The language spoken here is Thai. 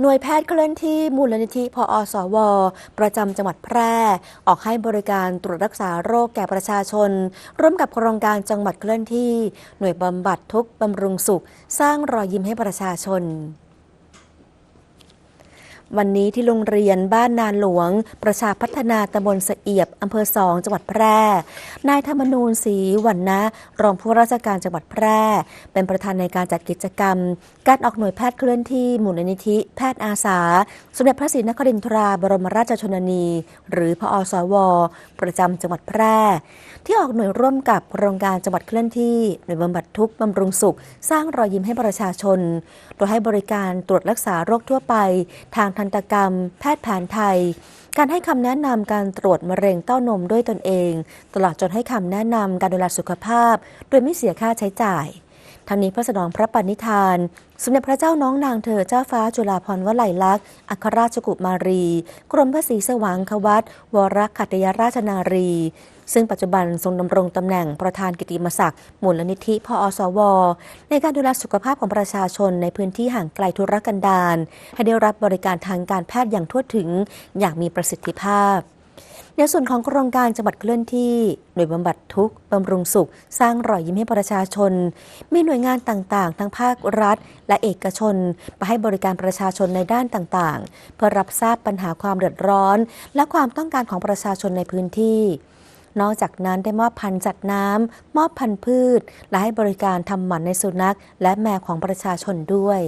หน่วยแพทย์เคลื่อนที่มูลนิธิพออสว ประจำจังหวัดแพร่ ออกให้บริการตรวจรักษาโรคแก่ประชาชน ร่วมกับโครงการจังหวัดเคลื่อนที่ หน่วยบำบัดทุกบำรุงสุข สร้างรอยยิ้มให้ประชาชน วันนี้ที่โรงเรียนบ้านนานหลวง ประชาพัฒนาตำบลสะเอียบอำเภอสองจังหวัดแพร่ นายธรรมนูญศรีวันนะ รองผู้ราชการจังหวัดแพร่ เป็นประธานในการจัดกิจกรรม การออกหน่วยแพทย์เคลื่อนที่มูลนิธิ แพทย์อาสา สมเด็จพระศรีนครินทราบรมราชชนนี หรือพอสว ประจำจังหวัดแพร่ ที่ออกหน่วยร่วมกับโครงการจังหวัดเคลื่อนที่หน่วยบำบัดทุกข์บำรุงสุข สร้างรอยยิ้มให้ประชาชน โดยให้บริการตรวจรักษาโรคทั่วไปทางทันตกรรม แพทย์แผนไทย การให้คำแนะนำการตรวจมะเร็งเต้านมด้วยตนเอง ตลอดจนให้คำแนะนำการดูแลสุขภาพ โดยไม่เสียค่าใช้จ่าย ทั้งนี้เพื่อสนองพระปณิธาน สมเด็จพระเจ้าน้องนางเธอเจ้าฟ้าจุฬาภรณ์วลัยลักษณ์อัครราชกุมารี กรมพระศรีสว่างควัตวรขัตยราชนารี ซึ่งปัจจุบันทรงดำรงตำแหน่งประธานกิติมศักดิ์มูลนิธิพอสว ในการดูแลสุขภาพของประชาชนในพื้นที่ห่างไกลธุรกันดารให้ได้รับบริการทางการแพทย์อย่างทั่วถึงอย่างมีประสิทธิภาพ ในส่วนของโครงการจังหวัดเคลื่อนที่ หน่วยบำบัดทุกข์บำรุงสุข สร้างรอยยิ้มให้ประชาชน มีหน่วยงานต่างๆ ทั้งภาครัฐ และเอกชน มาให้บริการประชาชนในด้านต่างๆ เพื่อรับทราบปัญหาความเดือดร้อน และความต้องการของประชาชนในพื้นที่ นอกจากนั้นได้มอบพันธุ์จัดน้ำมอบพันธุ์พืช และให้บริการทำหมันในสุนัข และแมวของประชาชนด้วย